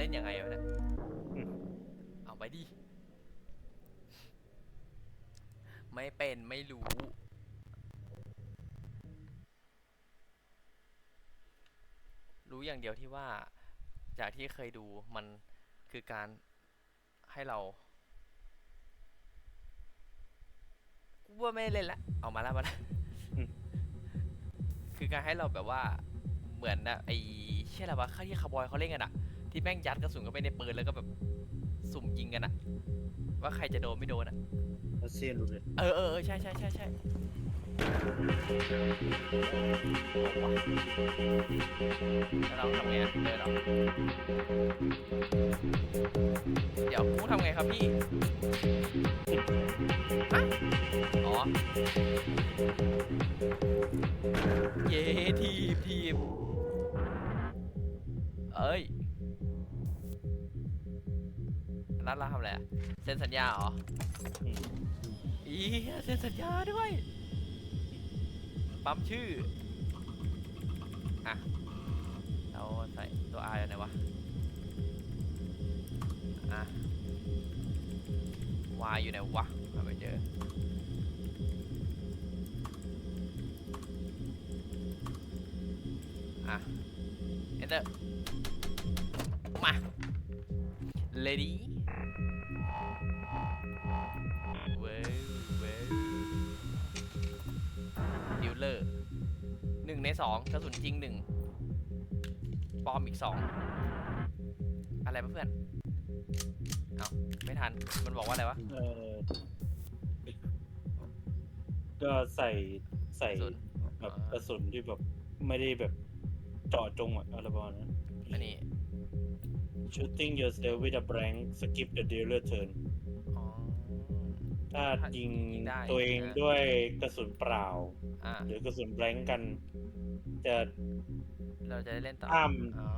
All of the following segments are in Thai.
เล่นยังไงวะเนี่ยอืมเอาไปดิ ไม่เป็นไม่รู้ รู้อย่างเดียวที่ว่า จากที่เคยดูมันคือการให้เรากูว่าไม่เล่นละเอามาแล้วมาแล้วอืมคือการให้เราแบบว่าเหมือนนะไอ้เชื่ออะไรวะที่คาร์บอยเขาเล่นกันอะ ที่แม่งยัดกระสุนเข้าไปในปืนแล้วก็แบบสุ่มยิงกันอะว่าใครจะโดนไม่โดนอะรัสเซียนรู้เลยเออเออเออใช่ใช่ใช่ใช่แล้วเราทำไงอะเดินเหรอเดี๋ยวกูทำไงครับพี่ฮะอ๋อเย้ทีมทีมเอ้ย รัดเราทำอะไรอะเซ็นสัญญาเหรออีเซ็นสัญญาด้วย ปั๊มชื่อ อะ เราใส่ตัว R อยู่ไหนวะ อะ Y อยู่ไหนวะหาไม่เจอ อะ enter มา lady งในสองกระสุนจริงหนึ่งปลอมอีกสองอะไรปะเพื่อนเอาไม่ทันมันบอกว่าอะไรวะ เออก็ใส่ใส่กระสุน แบบอ่ากระสุนที่แบบไม่ได้แบบเจาะจงอะอะไรประมาณนั้น อันนี้ shooting yourself with a blank skip the dealer turn อ๋อ ถ้าถ้ายิยิงยิงได้ตัวเองนะ ด้วยกระสุนเปล่า อ่า หรือกระสุน blank กัน จะ เราจะได้เล่นต่อข้าม อ๋อ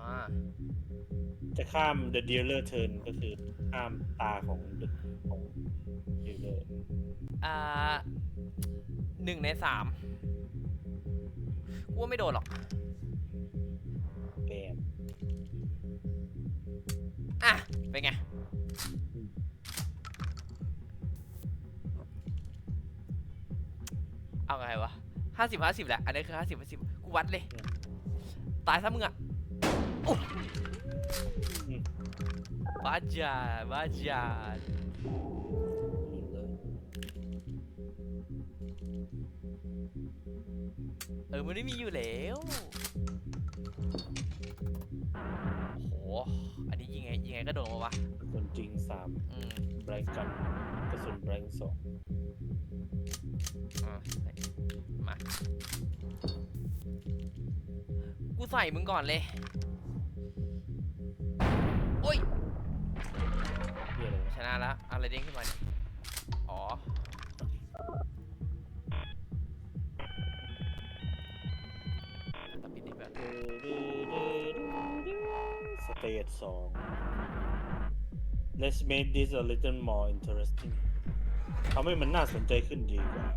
จะข้าม the dealer turn ก็คือข้ามตาของ the ของ dealer อ่าหนึ่งในสามกูว่าไม่โดนหรอกแกนอะ เป็นไง เอาไงวะห้าสิบห้าสิบแหละ อันนี้คือห้าสิบห้าสิบกู วัดเลย ตายซะมึงอะอุ๊ยบ้าจ่าบ้าจ่าเออมันไม่มีอยู่แล้วโอ้โห อันนี้ยิงไงยิงไงก็โดนมาวะกระสุนจริงสามอืม blank กันกระสุน blank สองอะใส่ มา กูใส่มึงก่อนเลย โอ้ยเหียอะไรวะชนะแล้วเอาอะไรเด้งขึ้นมาเนี่ยอ๋อ ตัดปิดดิแบบสเตจสอง Let's make this a little more interesting ทำให้มันน่าสนใจขึ้นดีกว่า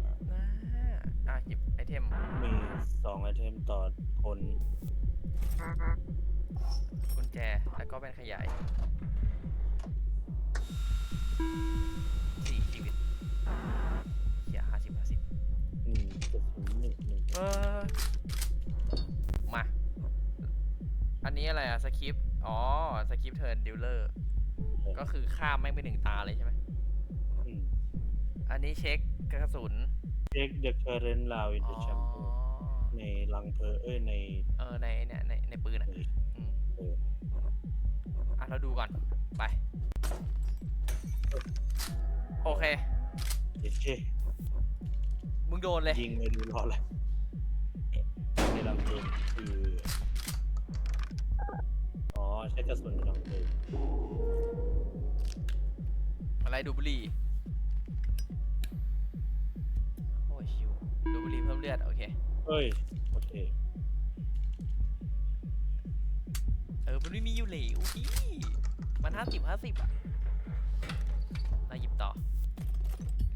น่าอะหยิบไอเทม มีสองไอเทมต่อคนกุญแจ แล้วก็เป็นขยายสี่ชีวิตเขียห้าสิบห้าสิบหนึ่งกระสุนหนึ่งหนึ่งเออ มา อันนี้อะไรอะสคริปต์อ๋อ สคริปต์เทิร์นดิลเลอร์ ก็คือข้ามไม่งไปหนึ่งตาเลยใช่ไหมอืม อันนี้เช็คกระสุน Check the current round in อ๋ the อ chamber ในลังเพอเอ้ยในเออในเนี่ยในในปืนอะในอืมเอออะเราดูก่อน ไป โอเค เอ๊ะมึงโดนเลย ยิงเลยดูรอเลยในลังเพลิงคือ อ๋อ ใช้กระสุนในลังเพลิงอะไรดูดบุหรี่ ดูดบุหรี่เพิ่มเลือด โอเค เฮ้ย โอเค เออ มันไม่มีอยู่เหลวพี่มันห้าสิบห้าสิบอะเราหยิบต่อ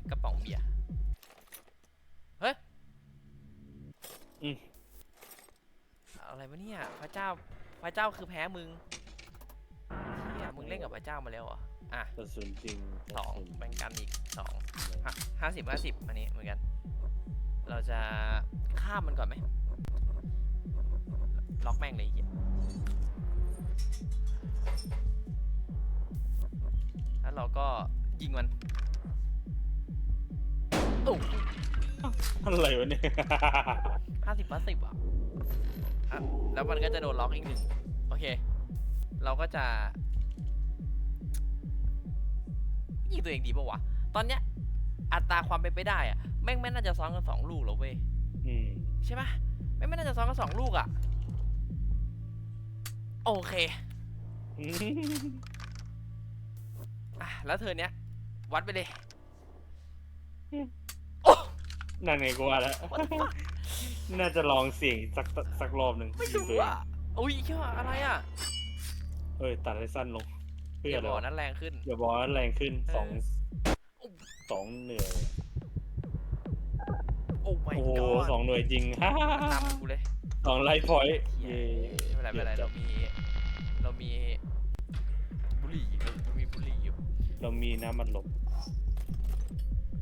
กระป๋องเบียร์ เฮ้ยอืม อะไรวะเนี่ย พระเจ้า พระเจ้าคือแพ้มึงเล่นกับพระเจ้ามาแล้วเหรอ อะกระสุนจริงสองกระสุนแบ่งกันอีกสองห้าสิบห้าสิบอันนี้เหมือนกัน เราจะข้ามมันก่อนไหม ล็อกแม่งเลยไอ้เหี้ยแล้วเราก็ยิงมันโอ้อะไรวะเนี่ย ห้าสิบห้าสิบอะอะ แล้วมันก็จะโดนล็อกอีกหนึ่ง โอเค เราก็จะยิงตัวเองดีป่าวะ ตอนเนี้ย อัตราความเป็นไปได้อะแม่งไม่น่าจะซ้อนกันสองลูกหรอกเว้ยอืมใช่ปะแม่งไม่น่าจะซ้อนกันสองลูกอะโอเคอะแล้วเธอเนี้ย วัดไปเลยโอ้นั่นไงกูว่าแล้วน่าจะลองเสี่ยงสักสักรอบหนึ่งไม่ยิรู้งตัวเองอะอุ้ยเชื่ออะไรอะเอ้ยตัดให้สั้นลงเพื่ออย่าอะไรบอกวะนั้นแรงขึ้นอย่าบอกว่าแรงขึ้นสองเออ สองเหนื่อยโอ้ my โอ้โห god สองหน่วยจริงฮ่าตามกูเลยสองไลฟ์พอยต์เย้เย่ไม่เป็นไรไม่เป็นไรเรามี เรามีบุหรี่เรามีบุหรี่อยู่ เรามีน้ำมันหลบ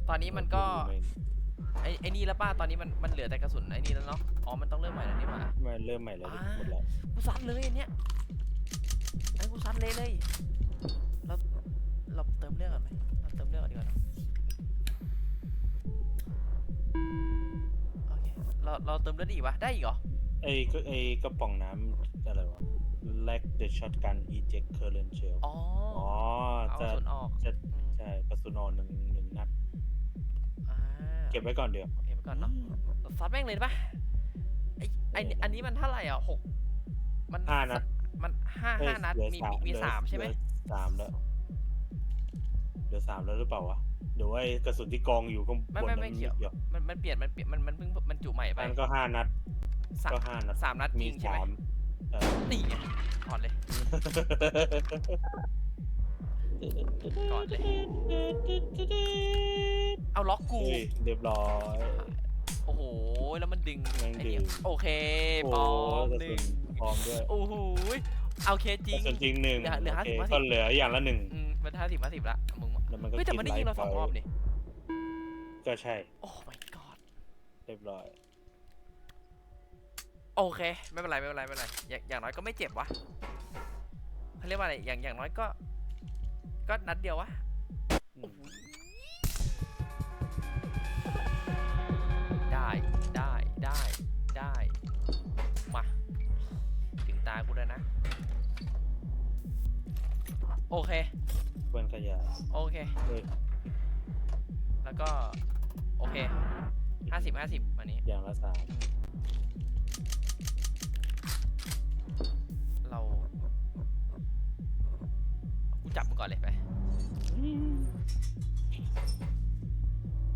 ตอนนี้มันก็ไอ้ไอ้นี่แล้วป้าตอนนี้มันมันเหลือแต่กระสุนไอ้นี่แล้วเนาะอ๋อมันต้องเริ่มใหม่แล้วนี่หว่า ไม่เริ่มใหม่แล้วอ่า หมดแล้วกูซัดเลยอันเนี้ยไอ้กูซัดเลยเลย เราเราเติมเลือดก่อนไหมเราเติมเลือดก่อนดีกว่าเนอะ เคเราเราเติมเลือดอีกวะได้อีกเหรอไอ้ก็ไอ้กระป๋องน้ำอะไรวะ lack the shotgun eject current shell อ๋ออ๋อเอากจะระสุนออกจะอืมใช่กระสุนอ่อนหนึ่งหนึ่งนัด อ่าเก็บไว้ก่อนเดี๋ยว เก็บไว้ก่อนเนาะซัดแม่งเลยได้ปะไอไออันนี้มันเท่าไหร่อะหกมันห้านัด มันห้าเอ้ยห้านัดเหลือมีมีมีเหลือสามใช่ไหม เหลือสามแล้วเหลือสามแล้วหรือเปล่าวะ เดี๋ยวไอ้กระสุนที่กองอยู่ข้างบนไม่ไม่ไม่นั้นเกี่ยว เดี๋ยวมันมันเปลี่ยนมันเปลี่ยนมันมันเพิ่งมันจุใหม่ไปมันก็ห้านัด สามก็ห้านัด สามนัดมียิงใช่ไหมสามเออ นี่ไงก่อนเลย ก่อนเลย เอาล็อกกูเฮ้ยเรียบร้อย โอ้โห แล้วมันดึงแม่งไอ้นี่ดึง โอเคโอ้ปลอมกระหสุนึ่งนพร้อมด้วยโอ้โหเอาเคจริกงระสุนจริงหนึ่งเหลือเหลือโอเค50 50 ก็เหลืออย่างละหนึ่ง อืมมันห้าสิบห้าสิบละมึงแล้ว มันก็เฮ้ยแต่มันได้ยิงเราสองรอบนี่ก็ใช่ โอ้ my god เรียบร้อย โอเค ไม่เป็นไรไม่เป็นไรไม่เป็นไรอย่างอย่างน้อยก็ไม่เจ็บวะเขาเรียกว่าอะไรอย่างอย่างน้อยก็ ก็นัดเดียววะอืโอ้มโหได้ได้ได้ได้มาถึงตากูแล้วนะ โอเค เพื่อนขยายโอเค เอ้ยแล้วก็ โอเคห้าสิบห้าสิบอันนี้ อย่างละสามเรากูจับมึงก่อนเลยไป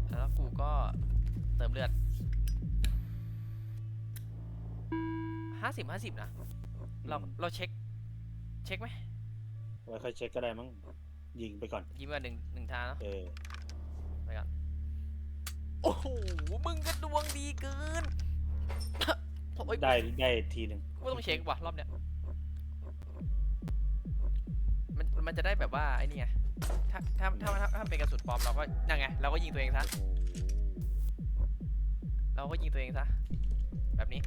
แล้วกูก็เติมเลือดห้าสิบห้าสิบนะ เราเราเช็ค เช็คไหมไว้ค่อยเช็คก็ได้มั้ง ยิงไปก่อน ยิ้มมาหนึ่งหนึ่งทางเนอะเออไปก่อนโอ้โหมึงก็ดวงดีเกินโอ้ยได้ได้ทีหนึ่งกูต้องเช็คว่ะรอบเนี้ยมันมันจะได้แบบว่าไอ้นี่ไงถ้าถ้าถ้าถ้าถ้าเป็นกระสุนปลอมเราก็ยังไงเราก็ยิงตัวเองซะโอ้โหเราก็ยิงตัวเองซะแบบนี้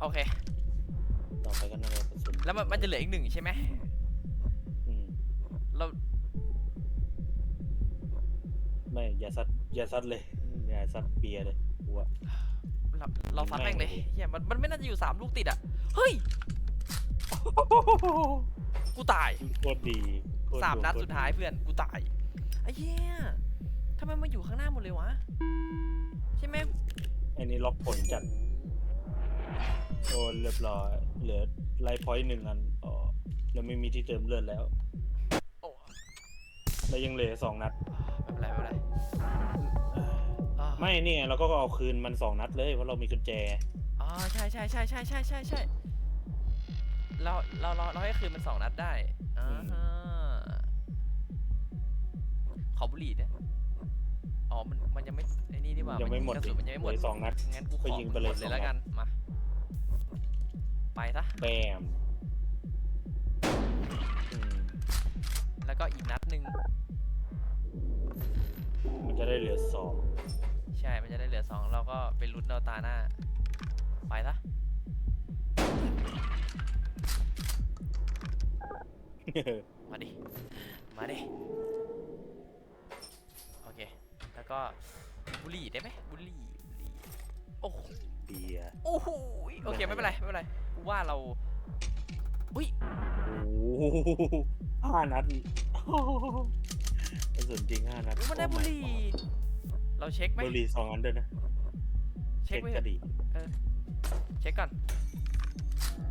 โอเค ต่อไปก็น่าจะกระสุนแล้วมันมันจะเหลืออีกหนึ่งใช่ไหมอืม เราไม่อย่าซัดอย่าซัดเลยอย่าซัดเบียร์เลยกูว่าเราเราฟัดแม่แม่งงเลยเลยเฮียมันมันไม่น่าจะอยู่สามลูกติดอะ เฮ้ย กูตายโคตรดีโคตรสามนัดโคตรสุดท้ายเพื่อนกูตายไอ้เหี้ยทำไมมาอยู่ข้างหน้าหมดเลยวะ ใช่ไหมอันนี้ล็อกผลจัดโอ้เรียบร้อยเหลือไลฟ์พอยต์หนึ่งอันอ๋อแล้วไม่มีที่เติมเลือดแล้ว โอ้แล้วยังเหลือสองนัด ไม่เป็นไรไม่เป็นไรอ่าไม่เนี่ยเราก็เอาคืนมันสองนัดเลยเพราะเรามีกุญแจ อ๋อใช่ใช่ใช่ใช่ใช่ใช่ใช่เราเราเราเราให้คืนมันสองนัดได้อ่าฮะขอบุหรี่เนี่ยอ๋อมันมันยังไม่ไอ้นี่ดีกว่ายังไม่หมดกระสุนมันยังไม่หมดเหลือสองนัดงั้นกูขก็อยิงไปเลยหมดสองแล้วนัดกันมาไปซะ แบม แล้วก็อีกนัดหนึ่งมันจะได้เหลือสองใช่ มันจะได้เหลือสองเราก็ไปลุ้นเอาตาหน้า ไปซะมาดิ มาดิ โอเค แล้วก็บุหรี่ได้ไหมบุหรี่บุหรี่โอ้โหเบียร์โอ้โหโอเค ไม่เป็นไร ไม่เป็นไรกูว่าเรา อุ้ยโอ้โหห้านัดโอ้โหกระสุนจริงห้านัดอุ๊ยมันได้โอ้บุ my หรี่ god เราเช็คไหมบุหรี่สองอันด้วยนะ เช็คไหมก็ดีเช็คก่อน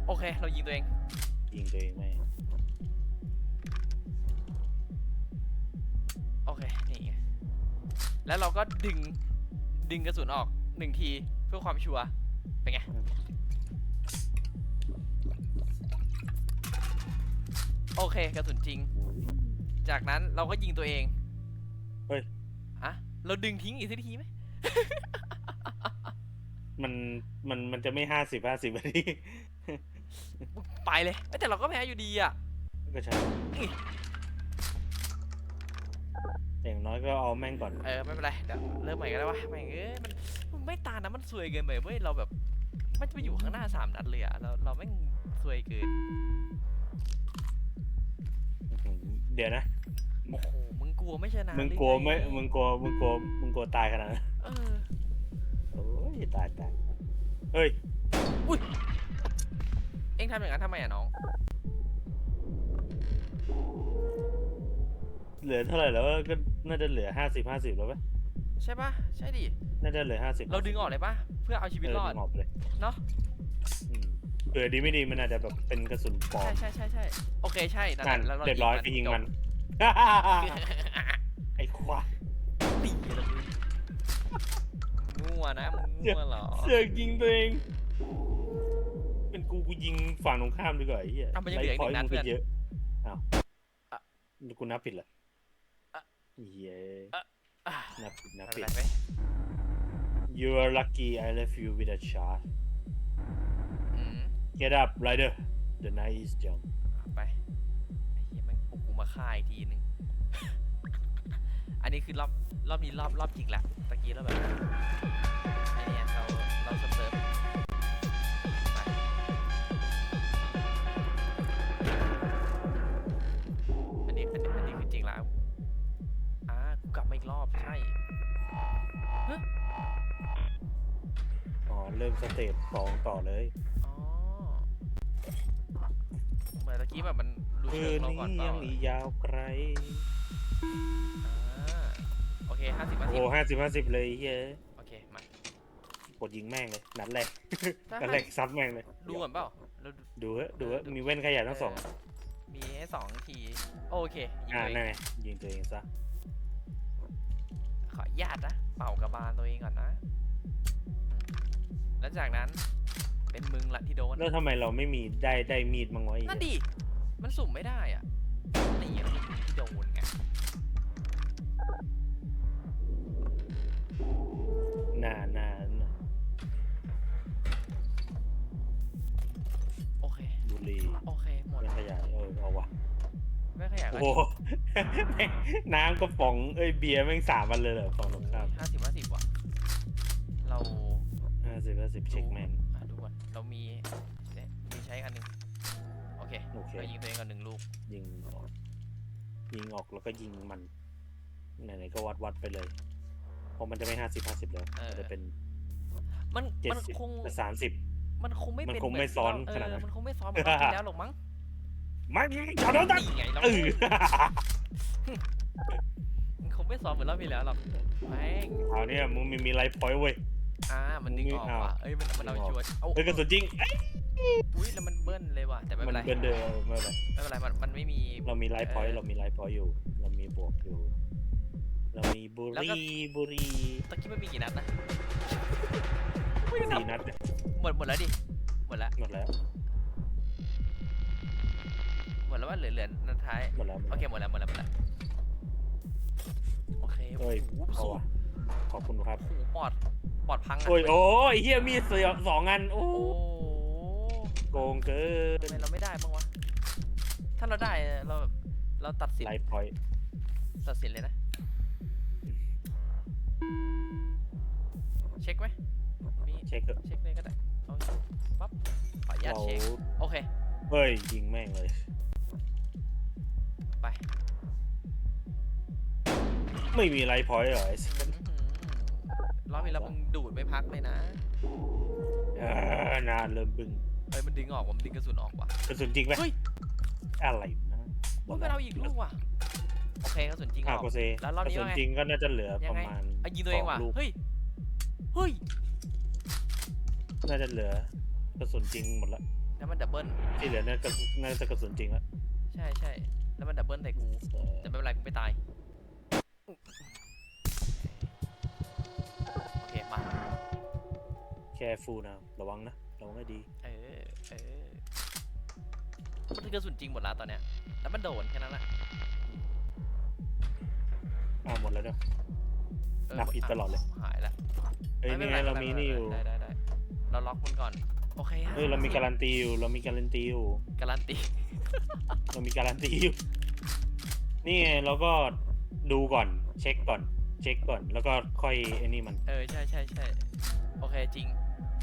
โอเค เรายิงตัวเอง ยิงตัวเองไม่โอเค นี่ไงแล้วเราก็ดึง ดึงกระสุนออกหนึ่งทีเพื่อความชัวร์ เป็นไง โอเคกระสุนจริง จากนั้นเราก็ยิงตัวเองเฮ้ย อะเราดึงทิ้งอีกสักทีไหมมันมันมันจะไม่ห้าสิบห้าสิบนี่ไปเลยเอ้ยแต่เราก็แพ้อยู่ดีอะ ก็ใช่นี่อย่างน้อยก็เอาแม่งก่อน เออไม่เป็นไรเดี๋ยวเริ่มใหม่ก็ได้วะไม่งเอ้ยมันมันไม่ตานะมันซวยเกินไปเว้ยเราแบบมันจะไปอยู่ข้างหน้าสามนัดเลยอะเราเราแม่งซวยเกิน เดี๋ยวนะ โอ้โห มึงกลัวไม่ชนะมึงหรือกลัวไม่งมึงกลัว มึงกลัว มึงกลัวตายขนาดนั้นเออโอ้ยตายตายเฮ้ยเอ็งทำอย่างนั้นทำไมอะน้อง เหลือเท่าไหร่แล้วก็น่าจะเหลือห้าสิบห้าสิบแล้วปะใช่ปะใช่ดิ น่าจะเหลือห้าสิบเราดึงออกเลยปะเพื่อเอาชีวิตรอดออกไปเลยเนาะอืม เผื่อดีไม่ดีมันอาจจะแบบเป็นกระสุนปลอใช่มใช่ใช่ใช่โอเคใช่นั่นนั่นแหละแล้วเราเรียบร้อยไปยิงมันไอ้ควายตีเลยมั่วนะมึงมั่วเหรอเสือกยิงตัวเอง เป็นกูกูยิงฝั่งตรงข้ามดีกว่าไอ้เหี้ยอะมันยังเหลืออีกหนึ่งนัดไลฟ์พยต์มึเพื่อนเยอะอ้าวอะกูนับผิดเหรออะเหี้ยอะนับผิดนับไม่ผิเป็ด นไรเว้ย You are lucky I left you with a shot อืม Get up Rider The night is young เอาไปไอ้เหี้ยแมันปลุกกูมาฆ่าอีกทีนึง อันนี้คือรอบรอบนี้รอบรอบจริงแหละตะกี้เราแบบไอ้เนี่ยเราเราเซิร์ฟเซิร์ฟไปอันนี้อันนี้อันนี้คือจริงแล้วอ่ากูกลับมาอีกรอบใช่อ๋อ เริ่มสเตจสองต่อเลย อ๋อ เหมือนตะกี้แบบมันดูคืเชิงนเรานี้ก่อนเปล่ายังอีกยาวไกล อ่าโอเคห้าสิบห้าโอ้สิบห้าสิบห้าสิบเลยเฮ้ยโอเคมากดยิงแม่งเลย นัดแรกได้นัดแรกซัดแม่งเลย ดูก่อนเปล่าเราดูดูเฮะดูเฮะมีเว้นขยะทั้งสองเมีให้สองที โอเคยิงอ่าตัวเอนั่นงไงยิงตัวเองซะขออนุญาตนะ เป่ากระบาลตัวเองก่อนนะอืมแล้วจากนั้น เป็นมึงละที่โดนแล้วทำไมเราไม่มีได้ได้มีดมั้างวะไอ้นั่นเหี้ยดิมันสุ่มไม่ได้อะนี่มันเป็นมึงที่โดนไงน่าน่าน่าโอเค บุหรีโอเค หมดเว้นขยะเออเอาวะไม่ขยะโอ้ก็โหแม่งน้ำกระป๋องเอ้ยเบียร์แม่งสามวันเลยเหรอฝั่งตรงข้ามห้าสิบห้าสิบว่ะเราห้าสิบห้าสิบเช็คแมนอะดูก่อน เรามีเนี่ยมีใช้อันหนึ่งโอเคโอเค เรายิงตัวเองก่อนหนึ่งลูกยิงออกยิงออกแล้วก็ยิงมันไหนๆก็วัดวัดไปเลยเพราะมันจะไม่ห้าสิบห้าสิบแล้วเออมันจะเป็นมันเจ็ดมันสิบคงสามสิบ มันคงไม่มันเป็นคงไม่เหซ้อนเขนาดนั้นมันคงไม่ซ้อนเหมือนรอบที่แล้วหรอกมั้งไม่จอดรถตัดนี่ไงเราเออมันคงไม่ซ้อนเหมือนรอบที่แล้วหรอกแม่งเอาเนี่ยมึงมีมีไลฟ์พอยต์เว้ยอ่า มันดึงออกเอาว่ะเอ้ยมันมันเอาดึงออกชัวร์เอาเฮ้ยกระสุนจริงเอ้ยอุ้ยแล้วมันเบิ้ลเลยว่ะแต่ไม่มัเป็นนไรเป็นเดิมไม่เป็นไรไม่เป็นไรมันมันไม่มี เรามีไลฟ์พอยต์เออเรามีไลฟ์พอยต์อยู่ เรามีบวกอยู่ เรามีบุแล้วก็ รีบุรีตะกี้มันมีกี่นัดนะสี่นัดเนี่ยหมดหมดแล้วดิหมดแล้วหมดแล้วหมดแล้วว่าเหลือเหลือนัดท้ายหมดแล้วหมดโอแล้วเคหมดแล้วหมดแล้วหมดแล้วโอเคเฮ้ยโอ้โหเอาสูวะขอบคุณครับ โอ้โหปอด ปอดพังอะโอ้ยโอ้ยเฮียมีดเสียสองอันโอ้โอ้โกงเกินทำไมเราไม่ได้บ้างวะ ถ้าเราได้เราแบบเราตัดสินไลฟ์พอยต์ตัดสินเลยนะ เช็คไหมมีเช็คเถอะเช็คเลยก็ได้เอาปั๊บขออนุญาตเราเช็คโอเค เฮ้ยยิงแม่งเลยไป ไม่มีไลฟ์พอยต์เหรอไอ้สัสอื้อหือ รอบนี้แล้วมึงดูดไม่พักเลยนะเออนานเริ่มบึ้งเฮ้ยมันดึงออกว่ะมันดึงกระสุนออกว่ะกระสุนจริงไหมเฮ้ยอะไรนะว่าไปเราอีกลูกว่ะโอเคกระสุนจริงออะอก โกเซแล้วรอบนี้กระสุนว่าไง จริงก็น่าจะเหลือยัประงไงมาณอะยิงตัวเองว่ะสลูกเฮ้ยเฮ้ยน่าจะเหลือกระสุนจริงหมดละแล้วมันดับเบิลที่เหลือน่าจะน่าจะกระสุนจริงละใช่ใช่แล้วมันดับเบิลใส่กูแต่ไม่เป็นไรกูไม่ตาย แค่ฟูนะระวังนะระวังให้ดี เออเออมันคือกระสุนจริงหมดแล้วตอนเนี้ยแล้วมันโดนแค่นั้นแหละอ่าหมดแล้วเนาะเออนับผิดตลอดเลย หายละเฮ้ยไม่นี่ป็ไงนเราไป็มีนไรนี่อยู่ได้ได้ได้เราล็อกมันก่อน โอเคฮะเฮ้ยเรามีการันตีอยู่เรามีการันตีอยู่การันตี เรามีการันตีอยู่นี่ไงเราก็ดูก่อนเช็คก่อน เช็คก่อนแล้วก็ค่อยไอ้นี่มัน เออใช่ใช่ใช่โอเคจริง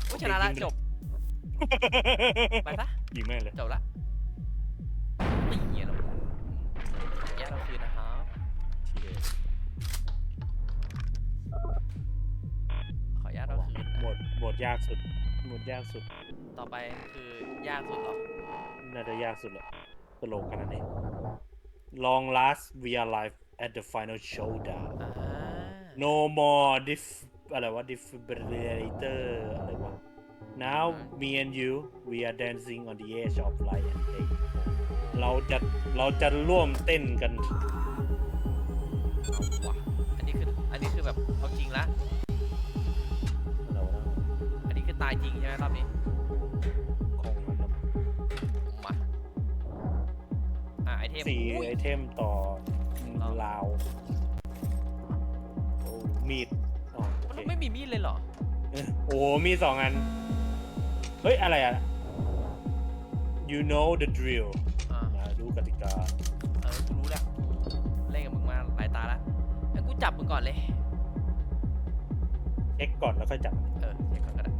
ผู้ชนะละจริงจบ ไปปะยิงแม่งเลยจบละตีเงี้ยเราแยกเราคืนนะครับขออนุญาตเราคืนนะหมดหมดยากสุดหมดยากสุด ต่อไปคือยากสุดเหรอน่าจะยากสุดแหละตลกขนาดนี้ Long last we are live at the final showdown อ่า no more diff อะไรวะ defibrillator อะไรวะ now me and you we are dancing on the edge of light and day เราจะเราจะร่วมเต้นกันเอาว่ะอันนี้คืออันนี้คือแบบเอาจริงละ เราอันนี้คือตายจริงใช่ไหมรอบนี้คงมันมาอ่าไอเทมสี่อุ้ยไอเทมต่อต่อลาวโอ้มีดอ๋อโอมันเคไม่มีมีดเลยเหรอ โอ้โหมีสองอัน เฮ้ย อะไรอะ you know the drill อ่ามาดูกติกา เออกูรู้แล้วกูเล่นกับมึงมาหลายตาแล้วงั้นกูจับมึงก่อนเลยเช็คก่อนแล้วค่อยจับเออเช็คก่อนก็ได้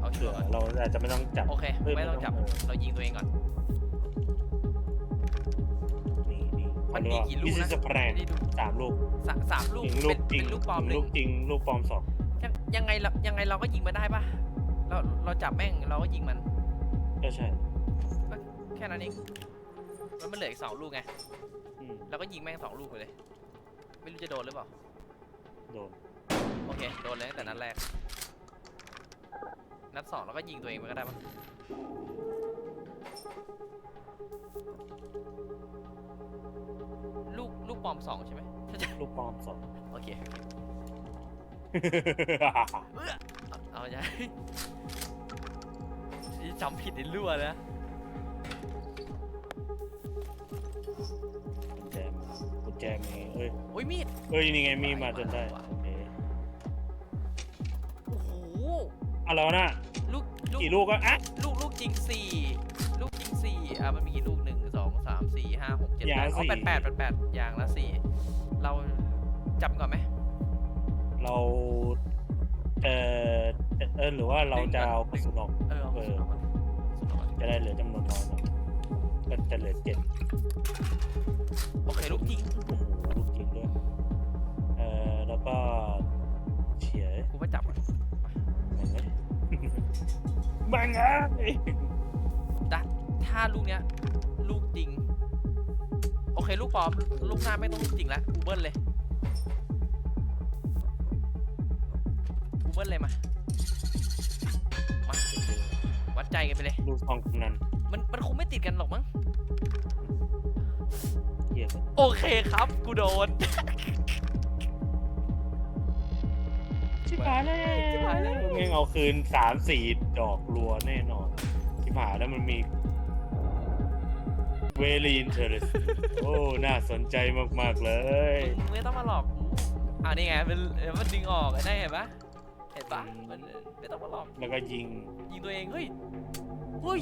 เอาชัเผื่วอร์ก่อนเราอาจจะไม่ต้องจับ โอเค เฮ้ยไม่ต้องจับ ไม่ต้อง เรายิงตัวเองก่อน นี่นี่มันมีกี่ลูกวินะสแพรนไม่ได้ดูสามลูกสะสามลูกยิงเป็ลูนกจริเป็งนลูกปลอมหยิงนึ่ลูงกจริง ลูกปลอมสองยังยังไงเรายังไงเราก็ยิงมันได้ปะ เราเราจับแม่งเราก็ยิงมันก็ใช่แค่นั้นเองแล้วมันเหลืออีกสองลูกไงอืมเราก็ยิงแม่งสองลูกไปเลย ไม่รู้จะโดนหรือเปล่า โดนโอเค โดนเลยตั้งแต่นัดแรก นัดสองเราก็ยิงตัวเองไปก็ได้ปะลูกลูกปลอมสองใช่ไหมใช่ใช่ลูกปลอมสอง โอเค เอาเอาใจนี่ จำผิดในรั่วเลยนะกุญแจมากุญแจมีเอ้ยโอ้ยมีดเอ้ยนี่ไงมีมาจนได้ว่ะโอเคโอ้โหอะแล้วนะลูกลูกกี่ลูกก็อะลูกลูกจริงสี่ลูกจริงสี่อะมันมีกี่ลูกหนึ่งสองสามสี่ห้าหกเจ็ดอแปย่างดละอ๋อสี่แปดแปดแปดแปดอย่างละสี่เราจับก่อนไหมเราเออเออหรือว่าเราจะเอากระสุนออกเออเอาเออเอาก่อนเอาก่อน จะได้เหลือจำนวนน้อยหน่อยก็จะเหลือเจ็ดโอเคลูกจริงโอ้โหลูกจริงด้วยเออแล้วก็เฉียกูมาจับก่อนแม่งเลยแม่งเอ้ยถ้าลูกเนี้ย ลูกจริง โอเค ลูกปลอม ลูกหน้าไม่ต้องลูกจริงละกูเบิ้ลเลยกูเบิ้ลเลยมามา ใจกันไปเลยลูกซองกำนันมันมันคงไม่ติดกันหรอกมั้ง เหี้ยอะโอเคครับ กูโดน ชิบหายแล้วชิบหายแล้ว มึงยังเอาคืนสามสี่ดอกรัวแน่นอนชิบหายแล้วมันมีเวลีนเทอร์สโอ้ น่าสนใจมาก ๆ เลย มึงไม่ต้องมาหลอกกูอ่านี่ไง มันเออมันดึงออกไอ้ได้เห็นปะเห็นปะอืมมัน ไม่ต้องมาหลอกแล้วก็ยิง ยิงตัวเองเฮ้ยเฮ้ย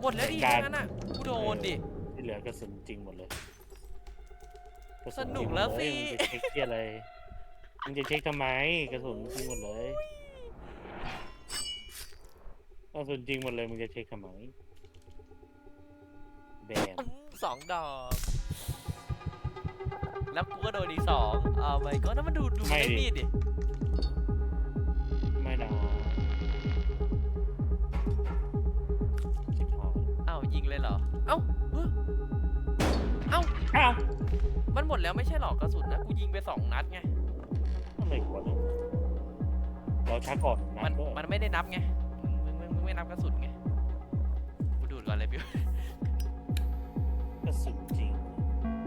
หมดแล้วดิการ งั้นอะกูโดนดิ ที่เหลือกระสุนจริงหมดเลยระสสุนุจริกงหมดแล้วเยสิ มึงจะเช็คที่อะไรมึงจะเช็คทำไมกระสุนจริงหมดเลยกระสุนจริงหมดเลยมึงจะเช็คทำไมแบนอืมสองดอก แล้วกูก็โดนอีกสองเอาไปก็นั่นมันดูดูไม่มีดดิ เอ้ายิงเลยเหรอ เอ้าเฮ้ยเอ้า อ้าวมันหมดแล้วไม่ใช่หรอกระสุนนะ กูยิงไปสองนัดไงอะไรกว่านั้นเราชักก่อนนะมันด้วยมันไม่ได้นับไง มึงมึงมึงไม่นับกระสุนไง กูดูดก่อนเลยพี่ กระสุนจริง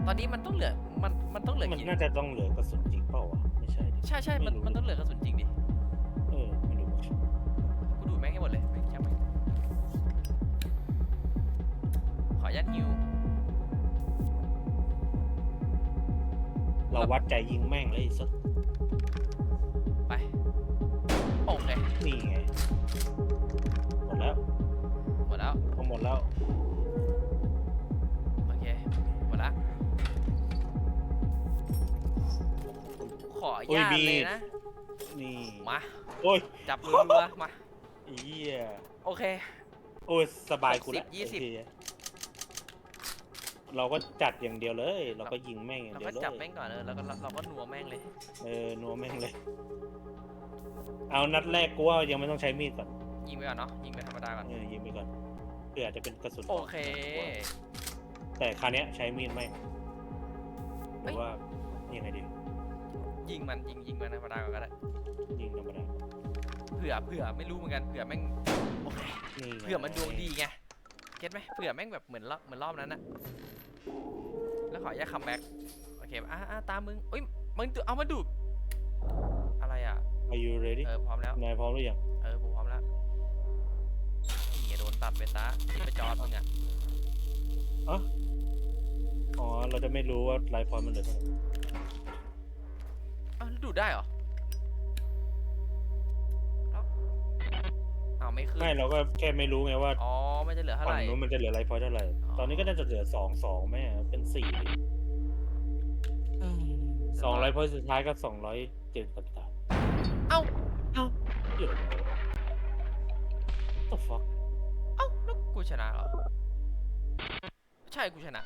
ตอนนี้มันต้องเหลือ มันมันต้องเหลือมันกี่น่าจะต้องเหลือกระสุนจริงเปล่าวะไม่ใช่ดิ ใช่ใช่มันไม่รู้ มันต้องเหลือกระสุนจริงดิ เออไม่รู้กูดูดแม่งให้หมดเลย ขอยัดฮิวเราวัดใจยิงแม่งเลยไอ้สัสไปโอเคนี่ไง หมดแล้วหมดแล้วพอหมดแล้ว โอเคหมดละขออนุญาตโอ้ยมี เลยนะนี่ มาโอ้ยจับรัวๆมาเอี้ยโอเค โอ้ยสบายกูแล้วสิบยี่สิบไอ้เหี้ย เราก็จัดอย่างเดียวเลย เราก็ยิงแม่งอย่างเราเดียก็วเลยจับแม่งก่อนเออแล้วก็เราเราก็นัวแม่งเลย เออนัวแม่งเลย เอานัดแรกกูว่ายังไม่ต้องใช้มีดก่อนยิงไปก่อนเนาะยิงไปธรรมดาก่อนเออยิงไปก่อนเพื่ออาจจะเป็นกระสุนโอเค แต่คราวเนี้ยใช้มีดไหมหเฮ้รืย อว่ายังไงดียิงมันยิงยิงมันธรรมดาก่อนก็ได้ยิงธรรมดาเผื่อเผื่อไม่รู้เหมือนกันเผื่อแม่งโอเคนี่ไงเผื่อมันดวงดีไงเก็ตไหมเผื่อแม่งแบบเหมือนรอบเหมือนรอบนั้นอะ แล้วขออนุญาตคัมแบ็กโอเคอะอะตามมึงเอ้ยมึงดูเอามาดูดอะไรอะ Are you ready เออพร้อมแล้วนายพร้อมหรือยังเออกูพร้อมแล้วนี่ไงโดนตัดไปซะที่ไปจอดมึงอะอ๋อเราจะไม่รู้ว่าไลฟ์พอยต์มันเหลือเท่าไหร่อ้าวแล้วดูดได้เหรอ ไม่ขึ้นไม่เราก็แค่ไม่รู้ไงว่าอ๋อไม่จะเหลือเท่าไหฝั่งร่ นู้นมันจะเหลือไลฟ์พอยต์เท่าไหร่ อ๋อ ตอนนี้ก็น่าจะเหลือสองสองแม่เป็นสี่สองไลฟ์พอยต์สุดท้ายก็สองร้อยเจ็ดสิบสามเอ้าหยุด What the fuck เอ้าแล้วกูชนะเหรอใช่กูชนะ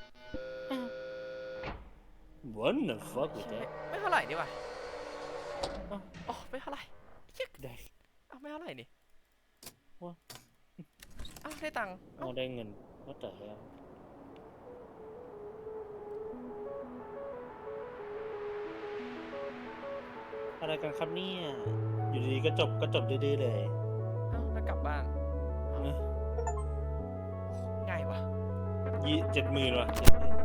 What the fuck with ไม่ that ไม่เท่าไหร่นี่ว่ะเอ้าอ๋อไม่เท่าไหร่เชี่ยได้ เอ้าไม่เท่าไหร่นี่ วะเอ้าได้ตังค์เอ้าเอาได้เงิน What the hell อะไรกันครับเนี่ย อยู่ดีๆก็จบก็จบดื้อๆเลยเอ้าแล้วกลับบ้านเอ้าง่ายวะยี่เจ็ดหมื่นวะ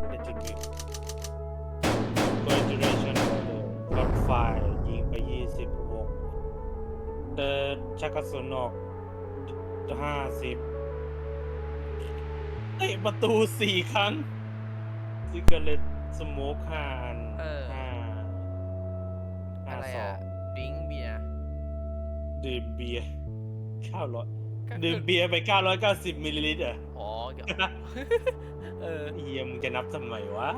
เจ็ดเจ็ดหมื่น Congratulation for the top five ยิงไปยี่สิบหกเดชักกระสุนออก ห้าสิบเตะประตูสี่ครั้งซิกเกเลตสโมกห้าอันเออ ห้าห้าอะไรสออะงดิ้งเบียร์ดื่มเบียร์เก้าร้อยก็คือดื่มเบียร์ไปเก้าร้อยเก้าสิบมิลลิลิตรอะอ๋อเดี๋ยว เออ เฮียมึงจะนับทำไมวะ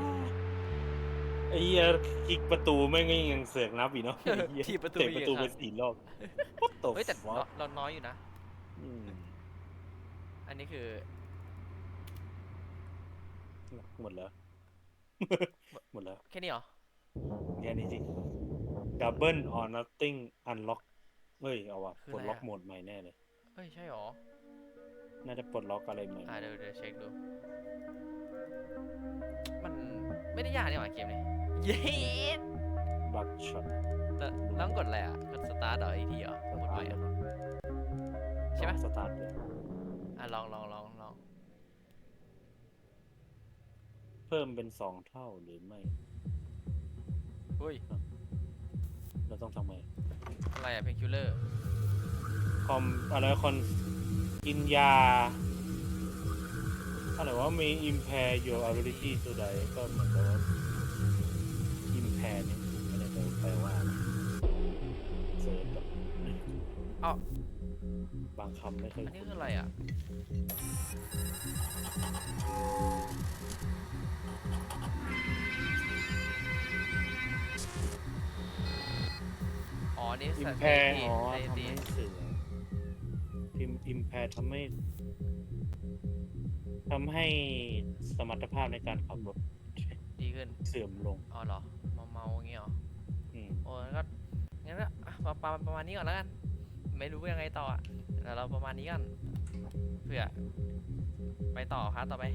ไอ้เฮียคลิกประตูแม่งก็ยังเสือกนับอีกเนาะไอ้เหี้ยที่ประตูเตะประตูอีกไปครับ สี่รอบ What the เฮ้ยแต่ fuck เราเราน้อยอยู่นะ อืม อันนี้คือหมดแล้ว หมดแล้ว แค่นี้เหรอแค่นี้จริง Double or nothing unlock เฮ้ย เอาวะคือปลดอะไรล็อกอะโหมดใหม่แน่เลย เฮ้ย ใช่เหรอ น่าจะปลดล็อกอะไรใหม่ อ่าเดี๋ยวเดี๋ยวเช็คดู มันไม่ได้ยากนี่หว่าเกมนี้ เย้บักช็อตแล้วแล้วกดอะไรอะ กดสตาร์ทเหรออีกทีเหรอหมดไปอะใช่ปะสตาร์ทเลย อะลองลองลองลองเพิ่มเป็นสองเท่าหรือไม่เฮ้ย เราต้องทำไงอะไรอะเพนคิลเลอร์ คอมอะไรคอนกินยาอะไรว่ามี impair your ability to die ก็เหมือนกับว่า impair นี่ไม่ได้แปลว่าอะไรเซิร์ชแบบอ้าว บางคำไม่เคยอันนี้คืออะไรอะ อ๋อ นี่อิสัมตว์แพร์อ๋อทำให้เสือพิมอิมแพรทำให้ทำให้สมรรถภาพในการขับรถดีขึ้น เสื่อมลง อ๋อเหรอ เมาเมาๆงเงี้ยเหรอ อืม โอ้ยงั้นก็งั้นก็อะประมาณประมาณนี้ก่อนแล้วกัน ไม่รู้ยังไงต่ออะเดี๋ยวเราประมาณนี้ก่อนเผื่อ ไปต่อครับต่อไป